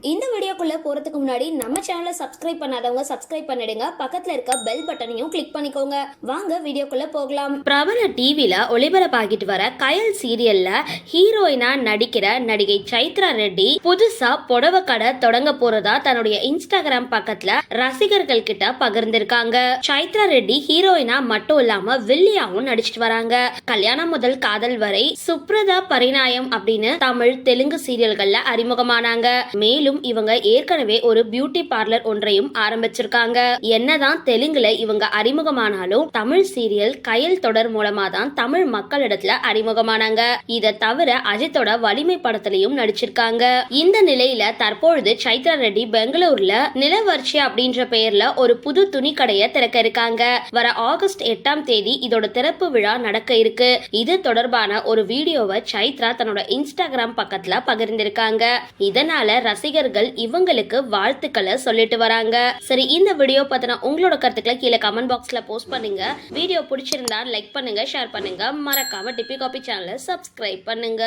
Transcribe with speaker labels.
Speaker 1: இந்த வீடியோக்குள்ளே போறதுக்கு முன்னாடி நம்ம சேனலை சப்ஸ்கிரைப் பண்ணாதவங்க சப்ஸ்கிரைப் பண்ணிடுங்க. பக்கத்தில் இருக்க பெல் பட்டனையும் கிளிக் பண்ணிக்கோங்க. வாங்க வீடியோக்குள்ளே போகலாம்.
Speaker 2: பிரபல டிவியில் ஒளிபரப்பாகிட்டு வர கயல் சீரியல்ல ஹீரோயினா நடிக்கிற நடிகை சைத்ரா ரெட்டி புதுசா புடவை கடை தொடங்க போறதா தன்னுடைய இன்ஸ்டாகிராம் பக்கத்துல ரசிகர்கள் கிட்ட பகிர்ந்திருக்காங்க. சைத்ரா ரெட்டி ஹீரோயினா மட்டும் இல்லாம வில்லியாவும் நடிச்சிட்டு வராங்க. கல்யாணம் முதல் காதல் வரை சுப்ரதா பரிணாயம் அப்படின்னு தமிழ் தெலுங்கு சீரியல்கள்ல அறிமுகமானாங்க. மேலும் இவங்க ஏற்கனவே ஒரு பியூட்டி பார்லர் ஒன்றையும் ஆரம்பிச்சிருக்காங்க. என்னதான் தெலுங்குல இவங்க அறிமுகமானாலும் தமிழ் சீரியல் கயல் தொடர் மூலமா தான் தமிழ் மக்களிடத்துல அறிமுகமானாங்க. இத தவிர அஜித்தோட வலிமை படத்திலையும் நடிச்சிருக்காங்க. இந்த நிலையில தற்பொழுது சைத்ரா ரெட்டி பெங்களூர்ல நிலவர்ச்சி அப்படின்ற பெயர்ல ஒரு புது துணி கடையை திறக்க இருக்காங்க. வர ஆகஸ்ட் எட்டாம் தேதி இதோட திறப்பு விழா நடக்க இருக்கு. இது தொடர்பான ஒரு வீடியோவை சைத்ரா தன்னோட இன்ஸ்டாகிராம் பக்கத்துல பகிர்ந்திருக்காங்க. இதனால ரசிகர்கள் இவங்களுக்கு வாழ்த்துக்களை சொல்லிட்டு வராங்க. சரி இந்த வீடியோ பார்த்தனா உங்களோட கருத்துக்களை கீழே கமெண்ட் பாக்ஸ்ல போஸ்ட் பண்ணுங்க. வீடியோ பிடிச்சிருந்தா லைக் பண்ணுங்க ஷேர் பண்ணுங்க. மறக்காம டிபி காபி சேனலை சப்ஸ்கிரைப் பண்ணுங்க.